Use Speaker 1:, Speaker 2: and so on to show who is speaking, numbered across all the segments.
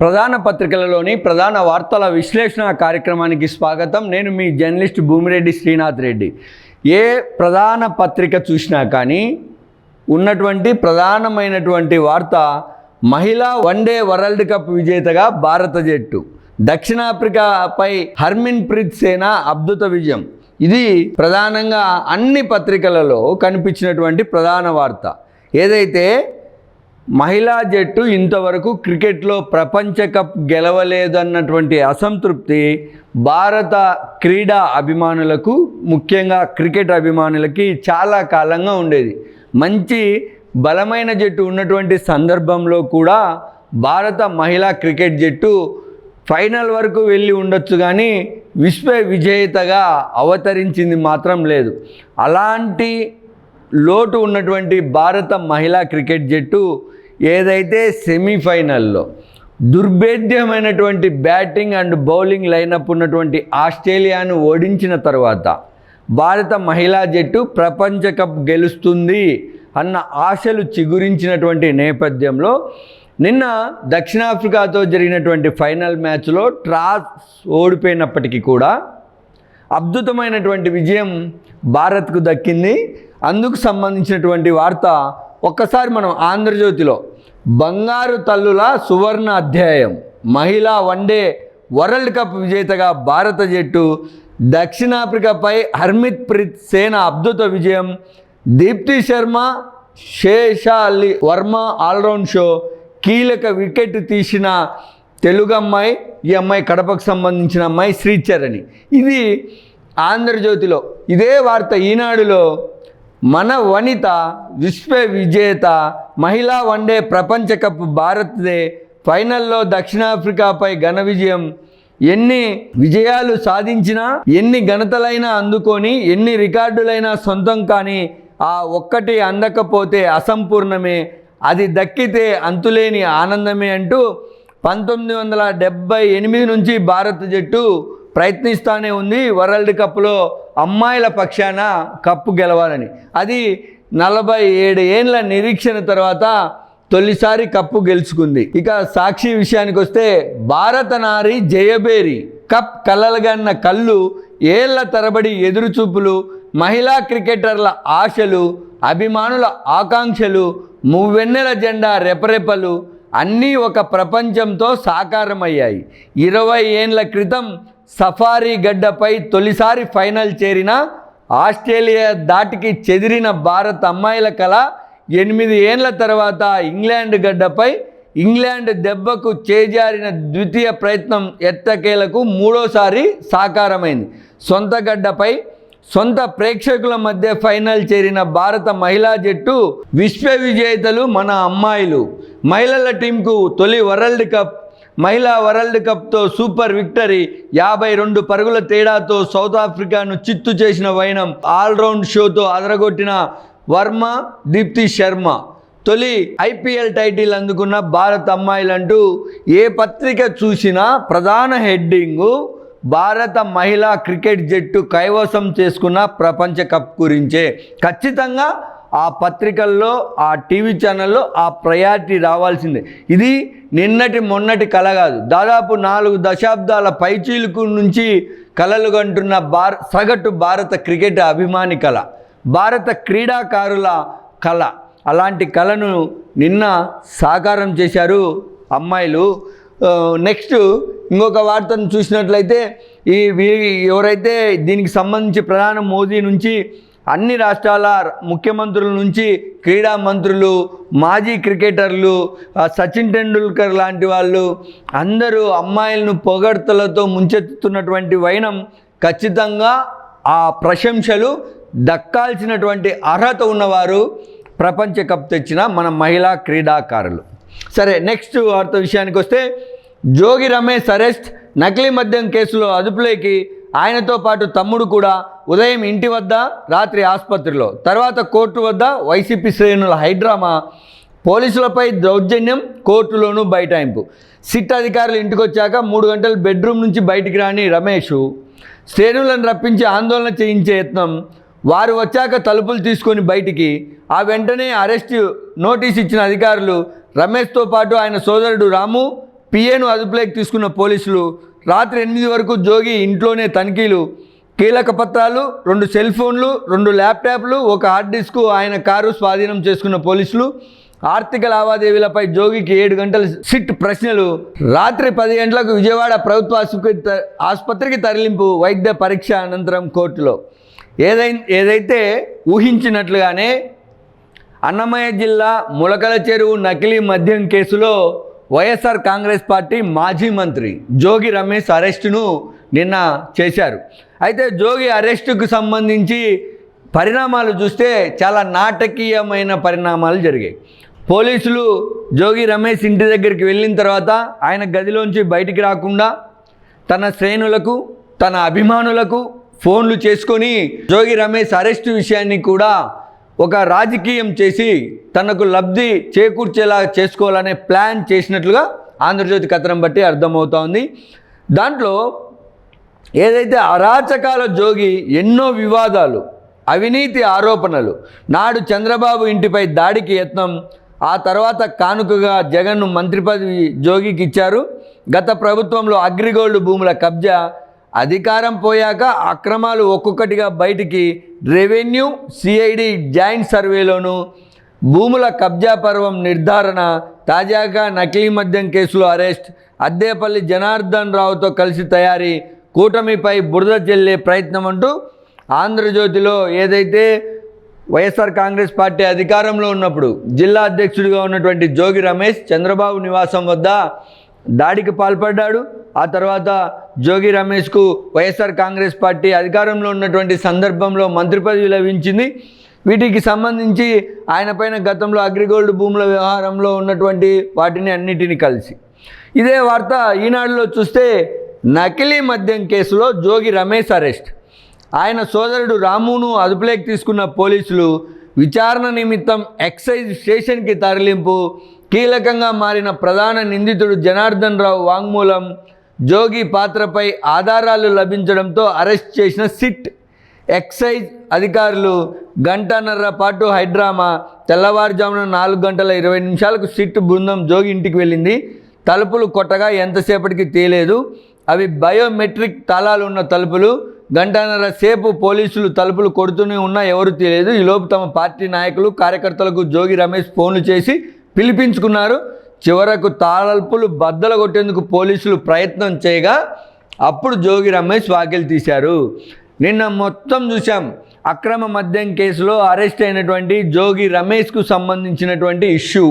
Speaker 1: ప్రధాన పత్రికలలోని ప్రధాన వార్తల విశ్లేషణ కార్యక్రమానికి స్వాగతం. నేను మీ జర్నలిస్ట్ భూమిరెడ్డి శ్రీనాథ్ రెడ్డి. ఏ ప్రధాన పత్రిక చూసినా కానీ ఉన్నటువంటి ప్రధానమైనటువంటి వార్త మహిళా వన్డే వరల్డ్ కప్ విజేతగా భారత జట్టు. దక్షిణాఫ్రికాపై హర్మిన్ ప్రీత్ సేన అద్భుత విజయం. ఇది ప్రధానంగా అన్ని పత్రికలలో కనిపించినటువంటి ప్రధాన వార్త. ఏదైతే మహిళా జట్టు ఇంతవరకు క్రికెట్లో ప్రపంచ కప్ గెలవలేదన్నటువంటి అసంతృప్తి భారత క్రీడా అభిమానులకు ముఖ్యంగా క్రికెట్ అభిమానులకి చాలా కాలంగా ఉండేది. మంచి బలమైన జట్టు ఉన్నటువంటి సందర్భంలో కూడా భారత మహిళా క్రికెట్ జట్టు ఫైనల్ వరకు వెళ్ళి ఉండొచ్చు కానీ విశ్వ విజేతగా అవతరించింది మాత్రం లేదు. అలాంటి లోటు ఉన్నటువంటి భారత మహిళా క్రికెట్ జట్టు ఏదైతే సెమీఫైనల్లో దుర్భేద్యమైనటువంటి బ్యాటింగ్ అండ్ బౌలింగ్ లైనప్ ఉన్నటువంటి ఆస్ట్రేలియాను ఓడించిన తర్వాత భారత మహిళా జట్టు ప్రపంచ కప్ గెలుస్తుంది అన్న ఆశలు చిగురించినటువంటి నేపథ్యంలో నిన్న దక్షిణాఫ్రికాతో జరిగినటువంటి ఫైనల్ మ్యాచ్లో ట్రాస్ ఓడిపోయినప్పటికీ కూడా అద్భుతమైనటువంటి విజయం భారత్కు దక్కింది. అందుకు సంబంధించినటువంటి వార్త ఒక్కసారి మనం ఆంధ్రజ్యోతిలో. బంగారు తల్లుల సువర్ణ అధ్యాయం. మహిళా వన్డే వరల్డ్ కప్ విజేతగా భారత జట్టు దక్షిణాఫ్రికాపై హర్మిత్ ప్రీత్ సేన అద్భుత విజయం. Deepti Sharma Shefali Verma all round show. కీలక వికెట్ తీసిన తెలుగు అమ్మాయి ఈ అమ్మాయి కడపకు సంబంధించిన అమ్మాయి శ్రీచరణి. ఇది ఆంధ్రజ్యోతిలో. ఇదే వార్త ఈనాడులో మన వనిత విశ్వ విజేత మహిళా వన్డే ప్రపంచ కప్ భారత్దే ఫైనల్లో దక్షిణాఫ్రికాపై ఘన విజయం. ఎన్ని విజయాలు సాధించినా ఎన్ని ఘనతలైనా అందుకొని ఎన్ని రికార్డులైనా సొంతం కానీ ఆ ఒక్కటి అందకపోతే అసంపూర్ణమే. అది దక్కితే అంతులేని ఆనందమే అంటూ పంతొమ్మిది వందల డెబ్భై ఎనిమిది నుంచి భారత జట్టు ప్రయత్నిస్తూనే ఉంది వరల్డ్ కప్లో. అమ్మాయిల పక్షాన కప్పు గెలవాలని. అది నలభై ఏడు ఏండ్ల నిరీక్షణ తర్వాత తొలిసారి కప్పు గెలుచుకుంది. ఇక సాక్షి విషయానికి వస్తే భారత నారి జయబేరి కప్ కలలుగన్న కళ్ళు ఏళ్ళ తరబడి ఎదురుచూపులు మహిళా క్రికెటర్ల ఆశలు అభిమానుల ఆకాంక్షలు మువ్వెన్నెల జెండా రెపరెపలు అన్నీ ఒక ప్రపంచంతో సాకారమయ్యాయి. ఇరవై ఏండ్ల క్రితం సఫారీ గడ్డపై తొలిసారి ఫైనల్ చేరిన ఆస్ట్రేలియా దాటికి చెదిరిన భారత అమ్మాయిల కళ ఎనిమిది ఏండ్ల తర్వాత ఇంగ్లాండ్ గడ్డపై ఇంగ్లాండ్ దెబ్బకు చేజారిన ద్వితీయ ప్రయత్నం ఎట్టకేలకు మూడోసారి సాకారమైంది. సొంత గడ్డపై సొంత ప్రేక్షకుల మధ్య ఫైనల్ చేరిన భారత మహిళా జట్టు విశ్వ విజేతలు మన అమ్మాయిలు. మహిళల టీంకు తొలి వరల్డ్ కప్ మహిళా వరల్డ్ కప్తో సూపర్ విక్టరీ యాభై రెండు పరుగుల తేడాతో సౌత్ ఆఫ్రికాను చిత్తు చేసిన వైనం ఆల్రౌండ్ షోతో అదరగొట్టిన వర్మ దీప్తి శర్మ. తొలి ఐపీఎల్ టైటిల్ అందుకున్న భారత అమ్మాయిలంటూ ఏ పత్రిక చూసినా ప్రధాన హెడ్డింగు భారత మహిళా క్రికెట్ జట్టు కైవసం చేసుకున్న ప్రపంచ కప్ గురించే. ఖచ్చితంగా ఆ పత్రికల్లో ఆ టీవీ ఛానల్లో ఆ ప్రయారిటీ రావాల్సిందే. ఇది నిన్నటి మొన్నటి కళ కాదు. దాదాపు నాలుగు దశాబ్దాల పైచీలుకు నుంచి కళలు కంటున్న భార సగటు భారత క్రికెట్ అభిమాని కళ భారత క్రీడాకారుల కళ అలాంటి కళను నిన్న సాకారం చేశారు అమ్మాయిలు. నెక్స్ట్ ఇంకొక వార్తను చూసినట్లయితే ఈ వీ- ఎవరైతే దీనికి సంబంధించి ప్రధాని మోదీ నుంచి అన్ని రాష్ట్రాల ముఖ్యమంత్రుల నుంచి క్రీడా మంత్రులు మాజీ క్రికెటర్లు సచిన్ టెండూల్కర్ లాంటి వాళ్ళు అందరూ అమ్మాయిలను పొగడ్తలతో ముంచెత్తుతున్నటువంటి వైనం ఖచ్చితంగా ఆ ప్రశంసలు దక్కాల్సినటువంటి అర్హత ఉన్నవారు ప్రపంచ కప్ తెచ్చిన మన మహిళా క్రీడాకారులు. సరే నెక్స్ట్ వార్త విషయానికి వస్తే జోగి రమేష్ అరెస్ట్ నకిలీ మద్యం కేసులో అదుపులోకి ఆయనతో పాటు తమ్ముడు కూడా ఉదయం ఇంటి వద్ద రాత్రి ఆసుపత్రిలో. తర్వాత కోర్టు వద్ద వైసీపీ శ్రేణుల హైడ్రామా పోలీసులపై దౌర్జన్యం కోర్టులోనూ బైటాయింపు సిట్ అధికారులు ఇంటికి వచ్చాక మూడు గంటలు బెడ్రూమ్ నుంచి బయటికి రాని రమేష్ శ్రేణులను రప్పించి ఆందోళన చేయించే యత్నం. వారు వచ్చాక తలుపులు తీసుకొని బయటికి ఆ వెంటనే అరెస్ట్ నోటీస్ ఇచ్చిన అధికారులు రమేష్తో పాటు ఆయన సోదరుడు రాము పిఏను అదుపులోకి తీసుకున్న పోలీసులు రాత్రి ఎనిమిది వరకు జోగి ఇంట్లోనే తనిఖీలు కీలక పత్రాలు రెండు సెల్ ఫోన్లు రెండు ల్యాప్టాప్లు ఒక హార్డ్ డిస్క్ ఆయన కారు స్వాధీనం చేసుకున్న పోలీసులు ఆర్థిక లావాదేవీలపై జోగికి ఏడు గంటల సిట్ ప్రశ్నలు. రాత్రి పది గంటలకు విజయవాడ ప్రభుత్వ ఆసుపత్రి ఆసుపత్రికి తరలింపు వైద్య పరీక్ష అనంతరం కోర్టులో. ఏదై ఏదైతే ఊహించినట్లుగానే అన్నమయ్య జిల్లా ములకల చెరువు నకిలీ మద్యం కేసులో వైఎస్ఆర్ కాంగ్రెస్ పార్టీ మాజీ మంత్రి జోగి రమేష్ అరెస్టును నిన్న చేశారు. అయితే జోగి అరెస్టుకు సంబంధించి పరిణామాలు చూస్తే చాలా నాటకీయమైన పరిణామాలు జరిగాయి. పోలీసులు జోగి రమేష్ ఇంటి దగ్గరికి వెళ్ళిన తర్వాత ఆయన గదిలోంచి బయటికి రాకుండా తన శ్రేణులకు తన అభిమానులకు ఫోన్లు చేసుకొని జోగి రమేష్ అరెస్టు విషయాన్ని కూడా ఒక రాజకీయం చేసి తనకు లబ్ధి చేకూర్చేలా చేసుకోవాలనే ప్లాన్ చేసినట్లుగా ఆంధ్రజ్యోతి కథనం బట్టి అర్థమవుతోంది దాంట్లో ఏదైతే అరాచకాల జోగి ఎన్నో వివాదాలు అవినీతి ఆరోపణలు నాడు చంద్రబాబు ఇంటిపై దాడికి యత్నం ఆ తర్వాత కానుకగా జగన్ను మంత్రి పదవి జోగికి ఇచ్చారు. గత ప్రభుత్వంలో అగ్రిగోల్డ్ భూముల కబ్జా అధికారం పోయాక అక్రమాలు ఒక్కొక్కటిగా బయటికి రెవెన్యూ సిఐడి జాయింట్ సర్వేలోను భూముల కబ్జా పర్వం నిర్ధారణ తాజాగా నకిలీ మద్యం కేసులో అరెస్ట్ అద్దేపల్లి జనార్దన్ రావుతో కలిసి తయారీ కూటమిపై బురద చెల్లే ప్రయత్నం అంటూ ఆంధ్రజ్యోతిలో ఏదైతే వైఎస్ఆర్ కాంగ్రెస్ పార్టీ అధికారంలో ఉన్నప్పుడు జిల్లా అధ్యక్షుడిగా ఉన్నటువంటి జోగి రమేష్ చంద్రబాబు నివాసం వద్ద దాడికి పాల్పడ్డాడు. ఆ తర్వాత జోగి రమేష్కు వైఎస్ఆర్ కాంగ్రెస్ పార్టీ అధికారంలో ఉన్నటువంటి సందర్భంలో మంత్రి పదవి లభించింది. వీటికి సంబంధించి ఆయన పైన గతంలో అగ్రిగోల్డ్ భూముల వ్యవహారంలో ఉన్నటువంటి వాటిని అన్నిటిని కలిసి. ఇదే వార్త ఈనాడులో చూస్తే నకిలీ మద్యం కేసులో జోగి రమేష్ అరెస్ట్. ఆయన సోదరుడు రామును అదుపులోకి తీసుకున్న పోలీసులు విచారణ నిమిత్తం ఎక్సైజ్ స్టేషన్కి తరలింపు కీలకంగా మారిన ప్రధాన నిందితుడు జనార్దన్ రావు వాంగ్మూలం జోగి పాత్రపై ఆధారాలు లభించడంతో అరెస్ట్ చేసిన సిట్ ఎక్సైజ్ అధికారులు గంటన్నర పాటు హైడ్రామా తెల్లవారుజామున నాలుగు గంటల ఇరవై నిమిషాలకు సిట్ బృందం జోగి ఇంటికి వెళ్ళింది. తలుపులు కొట్టగా ఎంతసేపటికి తేలేదు. అవి బయోమెట్రిక్ తాళాలు ఉన్న తలుపులు. గంటన్నర సేపు పోలీసులు తలుపులు కొడుతూనే ఉన్నా ఎవరు తెలియదు ఈలోపు తమ పార్టీ నాయకులు కార్యకర్తలకు జోగి రమేష్ ఫోన్లు చేసి పిలిపించుకున్నారు. చివరకు తాళల్పులు బద్దలు కొట్టేందుకు పోలీసులు ప్రయత్నం చేయగా అప్పుడు జోగి రమేష్ వాకిలు తీశారు. నిన్న మొత్తం చూసాం అక్రమ మద్యం కేసులో అరెస్ట్ అయినటువంటి జోగి రమేష్కు సంబంధించినటువంటి ఇష్యూ.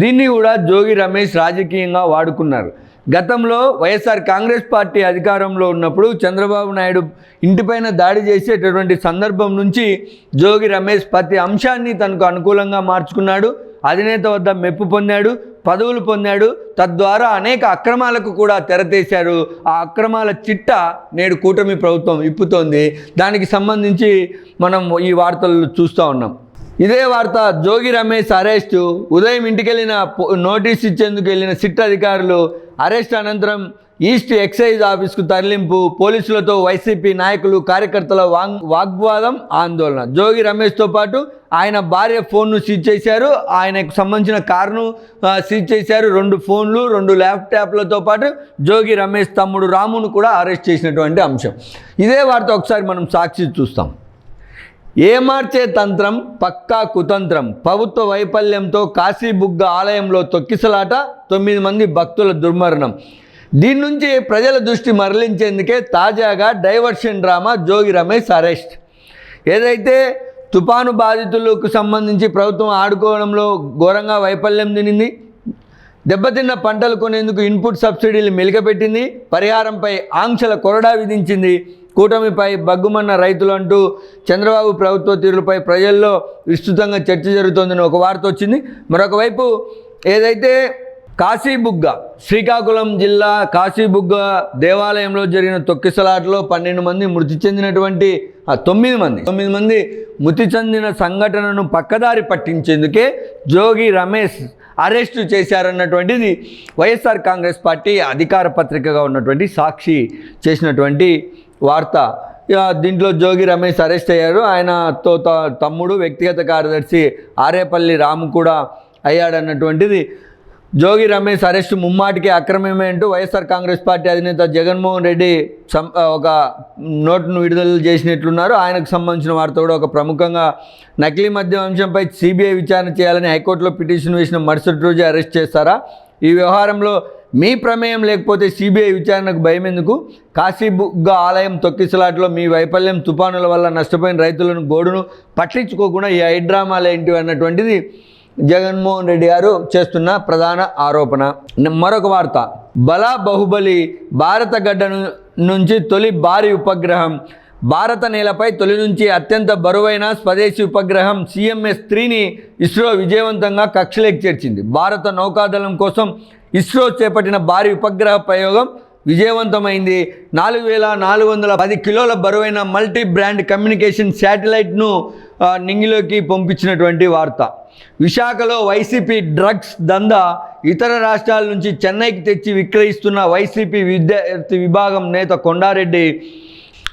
Speaker 1: దీన్ని కూడా జోగి రమేష్ రాజకీయంగా వాడుకున్నారు. గతంలో వైఎస్ఆర్ కాంగ్రెస్ పార్టీ అధికారంలో ఉన్నప్పుడు చంద్రబాబు నాయుడు ఇంటిపైన దాడి చేసేటటువంటి సందర్భం నుంచి జోగి రమేష్ ప్రతి అంశాన్ని తనకు అనుకూలంగా మార్చుకున్నాడు. అధినేత వద్ద మెప్పు పొందాడు పదవులు పొందాడు. తద్వారా అనేక అక్రమాలకు కూడా తెరతీశారు. ఆ అక్రమాల చిట్ట నేడు కూటమి ప్రభుత్వం ఇప్పుతోంది. దానికి సంబంధించి మనం ఈ వార్తలు చూస్తూ ఉన్నాం. ఇదే వార్త జోగి రమేష్ అరెస్టు. ఉదయం ఇంటికెళ్ళిన పో- నోటీస్ ఇచ్చేందుకు వెళ్ళిన సిట్ అధికారులు అరెస్ట్ అనంతరం ఈస్ట్ ఎక్సైజ్ ఆఫీస్కు తరలింపు పోలీసులతో వైసీపీ నాయకులు కార్యకర్తల వాంగ్ వాగ్వాదం ఆందోళన. జోగి రమేష్తో పాటు ఆయన భార్య ఫోన్ను సీజ్ చేశారు. ఆయనకు సంబంధించిన కారును సీజ్ చేశారు. రెండు ఫోన్లు రెండు ల్యాప్టాప్లతో పాటు జోగి రమేష్ తమ్ముడు రామును కూడా అరెస్ట్ చేసినటువంటి అంశం. ఇదే వార్త ఒకసారి మనం సాక్షి చూస్తాం. ఏమార్చే తంత్రం పక్కా కుతంత్రం? ప్రభుత్వ వైఫల్యంతో కాశీబుగ్గ ఆలయంలో తొక్కిసలాట తొమ్మిది మంది భక్తుల దుర్మరణం. దీని నుంచి ప్రజల దృష్టి మరలించేందుకే తాజాగా diversion drama Jogi Ramesh arrest. ఏదైతే తుపాను బాధితులకు సంబంధించి ప్రభుత్వం ఆడుకోవడంలో ఘోరంగా వైఫల్యం తినింది దెబ్బతిన్న పంటలు కొనేందుకు ఇన్పుట్ సబ్సిడీలు మెలికపెట్టింది పరిహారంపై ఆంక్షల కొరడా విధించింది. కూటమిపై బగ్గుమన్న రైతులు అంటూ చంద్రబాబు ప్రభుత్వ తీరులపై ప్రజల్లో విస్తృతంగా చర్చ జరుగుతోందని ఒక వార్త వచ్చింది. మరొక వైపు ఏదైతే కాశీబుగ్గ శ్రీకాకుళం జిల్లా కాశీబుగ్గ దేవాలయంలో జరిగిన తొక్కిసలాటలో పన్నెండు మంది మృతి చెందినటువంటి తొమ్మిది మంది. తొమ్మిది మంది మృతి చెందిన సంఘటనను పక్కదారి పట్టించేందుకే జోగి రమేష్ అరెస్టు చేశారన్నటువంటిది వైఎస్ఆర్ కాంగ్రెస్ పార్టీ అధికార పత్రికగా ఉన్నటువంటి సాక్షి చేసినటువంటి వార్త. దీంట్లో జోగి రమేష్ అరెస్ట్ అయ్యారు. ఆయనతో త- తమ్ముడు వ్యక్తిగత కార్యదర్శి ఆరేపల్లి రాము కూడా అయ్యాడన్నటువంటిది. జోగి రమేష్ అరెస్టు ముమ్మాటికి అక్రమమే అంటూ వైఎస్ఆర్ కాంగ్రెస్ పార్టీ అధినేత జగన్మోహన్ రెడ్డి సం ఒక నోటును విడుదల చేసినట్లున్నారు. ఆయనకు సంబంధించిన వార్త కూడా ఒక ప్రముఖంగా నకిలీ మద్యం అంశంపై సిబిఐ విచారణ చేయాలని హైకోర్టులో పిటిషన్ వేసిన మరుసటి రోజు అరెస్ట్ చేస్తారా? ఈ వ్యవహారంలో మీ ప్రమేయం లేకపోతే సిబిఐ విచారణకు భయం ఎందుకు? కాశీబుగ్గ ఆలయం తొక్కిసలాట్లో మీ వైఫల్యం తుఫానుల వల్ల నష్టపోయిన రైతులను గోడును పట్టించుకోకుండా ఈ హైడ్రామాలు ఏంటివి అన్నటువంటిది జగన్మోహన్ రెడ్డి గారు చేస్తున్న ప్రధాన ఆరోపణ. మరొక వార్త. బలా బాహుబలి భారత గడ్డ నుంచి తొలి భారీ ఉపగ్రహం. భారత నేలపై తొలి నుంచి అత్యంత బరువైన స్వదేశీ ఉపగ్రహం సిఎంఎస్ త్రీని ఇస్రో విజయవంతంగా కక్షలోకి చేర్చింది. భారత నౌకాదళం కోసం ఇస్రో చేపట్టిన భారీ ఉపగ్రహ ప్రయోగం విజయవంతమైంది. నాలుగు వేల నాలుగు వందల పది కిలోల బరువైన మల్టీ బ్రాండ్ కమ్యూనికేషన్ శాటిలైట్ను నింగిలోకి పంపించినటువంటి వార్త. విశాఖలో వైసీపీ డ్రగ్స్ దందా ఇతర రాష్ట్రాల నుంచి చెన్నైకి తెచ్చి విక్రయిస్తున్న వైసీపీ విద్యార్థి విభాగం నేత కొండారెడ్డి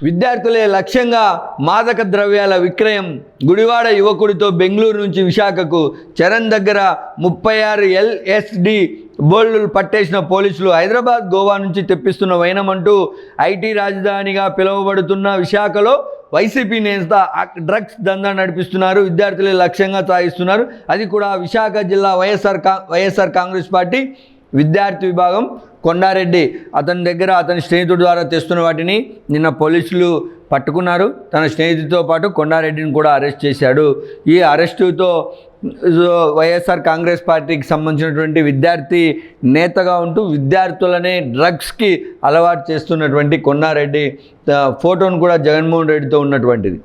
Speaker 1: విద్యార్థులే లక్ష్యంగా మాదక ద్రవ్యాల విక్రయం గుడివాడ యువకుడితో బెంగళూరు నుంచి విశాఖకు చరణ్ దగ్గర ముప్పై ఆరు ఎల్ఎస్డి బోల్డులు పట్టేసిన పోలీసులు హైదరాబాద్ గోవా నుంచి తెప్పిస్తున్న వైనమంటూ ఐటీ రాజధానిగా పిలువబడుతున్న విశాఖలో వైసీపీ నేత డ్రగ్స్ దందా నడిపిస్తున్నారు. విద్యార్థులే లక్ష్యంగా సాగిస్తున్నారు. అది కూడా విశాఖ జిల్లా వైఎస్ఆర్ కా వైఎస్ఆర్ కాంగ్రెస్ పార్టీ విద్యార్థి విభాగం కొండారెడ్డి అతని దగ్గర అతని స్నేహితుడి ద్వారా తెస్తున్న వాటిని నిన్న పోలీసులు పట్టుకున్నారు. తన స్నేహితుడితో పాటు కొండారెడ్డిని కూడా అరెస్ట్ చేశాడు. ఈ అరెస్టుతో వైఎస్ఆర్ కాంగ్రెస్ పార్టీకి సంబంధించినటువంటి విద్యార్థి నేతగా ఉంటూ విద్యార్థులనే డ్రగ్స్కి అలవాటు చేస్తున్నటువంటి కొండారెడ్డి ఫోటోను కూడా జగన్మోహన్ రెడ్డితో ఉన్నటువంటిది.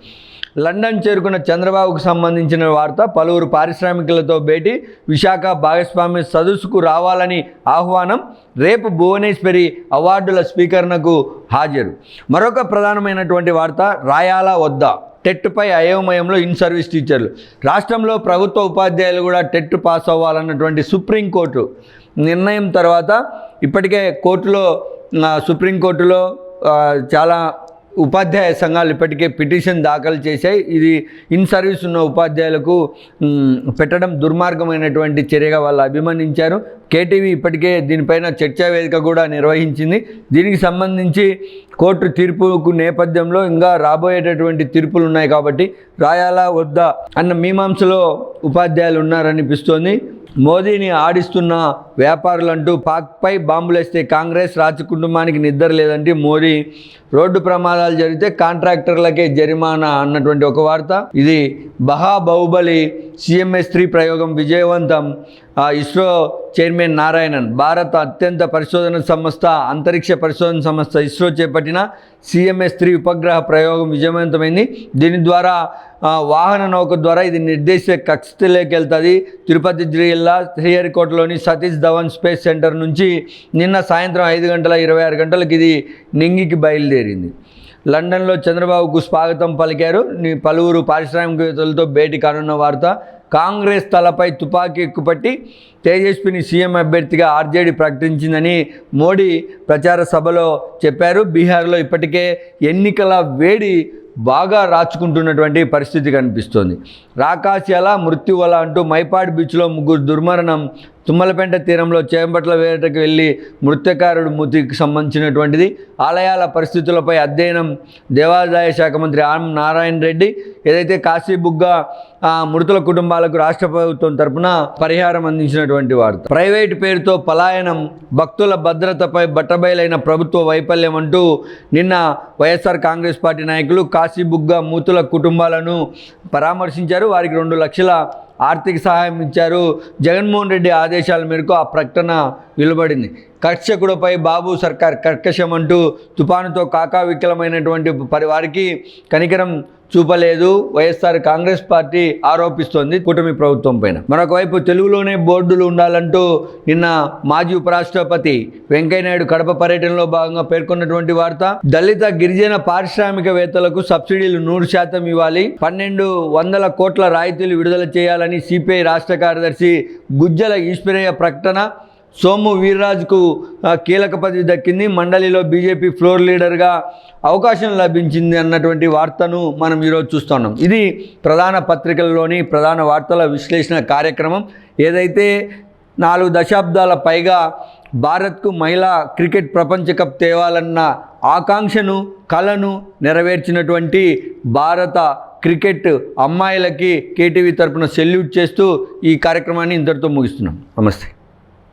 Speaker 1: లండన్ చేరుకున్న చంద్రబాబుకు సంబంధించిన వార్త పలువురు పారిశ్రామికులతో భేటీ విశాఖ భాగస్వామ్య సదస్సుకు రావాలని ఆహ్వానం రేపు భువనేశ్వరి అవార్డుల స్వీకరణకు హాజరు. మరొక ప్రధానమైనటువంటి వార్త రాయాల వద్ద టెట్పై అయోమయంలో ఇన్ సర్వీస్ టీచర్లు. రాష్ట్రంలో ప్రభుత్వ ఉపాధ్యాయులు కూడా టెట్ పాస్ అవ్వాలన్నటువంటి సుప్రీంకోర్టు నిర్ణయం తర్వాత ఇప్పటికే కోర్టులో సుప్రీంకోర్టులో చాలా ఉపాధ్యాయ సంఘాలు ఇప్పటికే పిటిషన్ దాఖలు చేశాయి. ఇది ఇన్ సర్వీస్ ఉన్న ఉపాధ్యాయులకు పెట్టడం దుర్మార్గమైనటువంటి చర్యగా వాళ్ళు అభిమానించారు. కేటీవీ ఇప్పటికే దీనిపైన చర్చా వేదిక కూడా నిర్వహించింది. దీనికి సంబంధించి కోర్టు తీర్పుకు నేపథ్యంలో ఇంకా రాబోయేటటువంటి తీర్పులు ఉన్నాయి కాబట్టి రాయాలా వద్దా అన్న మీమాంసలో ఉపాధ్యాయులు ఉన్నారనిపిస్తోంది. మోదీని ఆడిస్తున్న వ్యాపారులంటూ పాక్పై బాంబులేస్తే కాంగ్రెస్ రాజ కుటుంబానికి నిద్ర లేదంటే మోడీ రోడ్డు ప్రమాదాలు జరిగితే కాంట్రాక్టర్లకే జరిమానా అన్నటువంటి ఒక వార్త. ఇది బహా బాహుబలి సిఎంఎస్ త్రీ ప్రయోగం విజయవంతం. ఇస్రో చైర్మన్ నారాయణన్ భారత అత్యంత పరిశోధన సంస్థ అంతరిక్ష పరిశోధన సంస్థ ఇస్రో చేపట్టిన సిఎంఎస్ త్రీ ఉపగ్రహ ప్రయోగం విజయవంతమైంది. దీని ద్వారా వాహన నౌక ద్వారా ఇది నిర్దేశిత కక్షలోకి వెళ్తుంది. తిరుపతి జిల్లా శ్రీహరికోటలోని సతీష్ ధవన్ స్పేస్ సెంటర్ నుంచి నిన్న సాయంత్రం ఐదు గంటల ఇరవై ఆరు గంటలకు ఇది నింగికి బయలుదేరింది. లండన్లో చంద్రబాబుకు స్వాగతం పలికారు. పలువురు పారిశ్రామికవేత్తలతో భేటీ కానున్న వార్త కాంగ్రెస్ తలపై తుపాకీ ఎక్కుపట్టి తేజస్విని సీఎం అభ్యర్థిగా ఆర్జేడీ ప్రకటించిందని మోడీ ప్రచార సభలో చెప్పారు. బీహార్లో ఇప్పటికే ఎన్నికల వేడి బాగా రాచుకుంటున్నటువంటి పరిస్థితి కనిపిస్తోంది. రాకాశ్యాల మృత్యువల అంటూ మైపాడు బీచ్లో ముగ్గురు దుర్మరణం తుమ్మలపేంట తీరంలో చేపట్ల వేటకు వెళ్ళి మృత్యకారుడు మృతికి సంబంధించినటువంటిది. ఆలయాల పరిస్థితులపై అధ్యయనం దేవాదాయ శాఖ మంత్రి ఆర్ నారాయణ రెడ్డి ఏదైతే కాశీబుగ్గ మృతుల కుటుంబాలకు రాష్ట్ర ప్రభుత్వం తరపున పరిహారం అందించినటువంటి వార్త. ప్రైవేటు పేరుతో పలాయనం భక్తుల భద్రతపై బట్టబయలైన ప్రభుత్వ వైఫల్యం అంటూ నిన్న వైఎస్ఆర్ కాంగ్రెస్ పార్టీ నాయకులు కాశీబుగ్గ మూతుల కుటుంబాలను పరామర్శించారు. వారికి రెండు లక్షల ఆర్థిక సహాయం ఇచ్చారు. జగన్మోహన్ రెడ్డి ఆదేశాల మేరకు ఆ ప్రకటన నిలబడింది కర్షకుడిపై బాబు సర్కార్ కర్కశం అంటూ తుపానుతో కాకావికలమైనటువంటి పరి వారికి కనికరం చూపలేదు. వైఎస్ఆర్ కాంగ్రెస్ పార్టీ ఆరోపిస్తోంది కూటమి ప్రభుత్వం పైన. మరొకవైపు తెలుగులోనే బోర్డులు ఉండాలంటూ నిన్న మాజీ ఉపరాష్ట్రపతి వెంకయ్యనాయుడు కడప పర్యటనలో భాగంగా పేర్కొన్నటువంటి వార్త దళిత గిరిజన పారిశ్రామికవేత్తలకు సబ్సిడీలు నూరు శాతం ఇవ్వాలి పన్నెండు వందల కోట్ల రాయితీలు విడుదల చేయాలని సిపిఐ రాష్ట్ర కార్యదర్శి గుజ్జల ఈశ్వరయ్య ప్రకటన సోము వీర్రాజుకు కీలక పదవి దక్కింది. మండలిలో బీజేపీ ఫ్లోర్ లీడర్గా అవకాశం లభించింది అన్నటువంటి వార్తను మనం ఈరోజు చూస్తున్నాం. ఇది ప్రధాన పత్రికల్లోని ప్రధాన వార్తల విశ్లేషణ కార్యక్రమం. ఏదైతే నాలుగు దశాబ్దాల పైగా భారత్కు మహిళా క్రికెట్ ప్రపంచ కప్ తేవాలన్న ఆకాంక్షను కలను నెరవేర్చినటువంటి భారత క్రికెట్ అమ్మాయిలకి కేటీవీ తరపున సెల్యూట్ చేస్తూ ఈ కార్యక్రమాన్ని ఇంతటితో ముగిస్తున్నాం. నమస్తే.